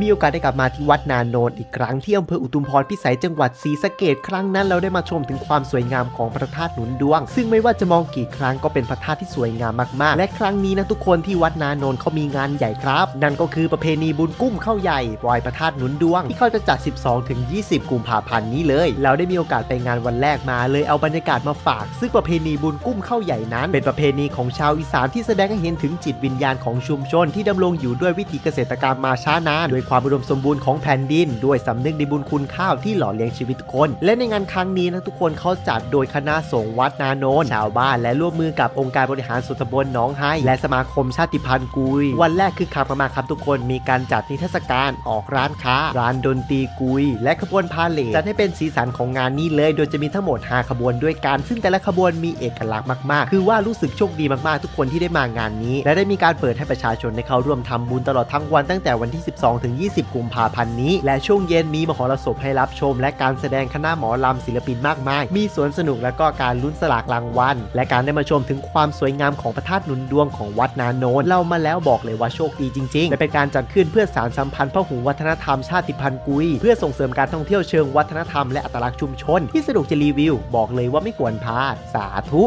มีโอกาสได้กลับมาที่วัดนาโนนอีกครั้งที่อำเภออุทุมพรพิสัยจังหวัดศรีสะเกดครั้งนั้นเราได้มาชมถึงความสวยงามของพระธาตุหนุนดวง ซึ่งไม่ว่าจะมองกี่ครั้งก็เป็นพระธาตุที่สวยงามมากๆ และครั้งนี้นะทุกคนที่วัดนาโนนเขามีงานใหญ่ครับ นั่นก็คือประเพณีบุญกุ้มเข้าใหญ่ปล่อยพระธาตุหนุนดวง ที่เขาจะจัด 12ถึง20 กุมภาพันธ์นี้เลย เราได้มีโอกาสไปงานวันแรกมา เลยเอาบรรยากาศมาฝาก ซึ่งประเพณีบุญกุ้มเข้าใหญ่นั้น เป็นประเพณีของชาวอีสานที่แสดงให้เห็นถึงจิตวิญญาณของชุมชนที่ดำรงอยู่ด้วยวิถีเกษตรกรรมมาช้านานด้วยความอุดมสมบูรณ์ของแผ่นดิน ด้วยสำนึกในบุญคุณข้าวที่หล่อเลี้ยงชีวิตทุกคน และในงานครั้งนี้นะทุกคนเขาจัดโดยคณะสงฆ์วัดนาโนนชาวบ้านและร่วมมือกับองค์การบริหารส่วนตำบลหนองไฮและสมาคมชาติพันธุ์กุย วันแรกคือคักมากครับทุกคนมีการจัดนิทรรศการออกร้านค้า ร้านดนตรีกุย และขบวนพาเลทจัดให้เป็นสีสันของงานนี้เลย โดยจะมีทั้งหมด 5 ขบวนด้วยกัน ซึ่งแต่ละขบวนมีเอกลักษณ์มาก ๆ คือว่ารู้สึกโชคดีมาก ๆ ทุกคนที่ได้มางานนี้ และได้มีการเปิดให้ประชาชนได้เข้าร่วมทำบุญตลอดทั้งวันตั้งแต่วันที่ 12 ถึง20 กุมภาพันธ์นี้ และช่วงเย็นมีมหรสพให้รับชม และการแสดงคณะหมอลำศิลปินมากมาย มีสวนสนุกและก็การลุ้นสลากรางวัล และการได้มาชมถึงความสวยงามของพระธาตุนุนดวงของวัดนาโนนเล่ามาแล้วบอกเลยว่าโชคดีจริง ๆ และเป็นการจัดขึ้นเพื่อสารสัมพันธ์พหุวัฒนธรรมชาติพันธุ์กุย เพื่อส่งเสริมการท่องเที่ยวเชิงวัฒนธรรมและอัตลักษณ์ชุมชน ที่สนุกจะรีวิว บอกเลยว่าไม่ควรพลาด สาธุ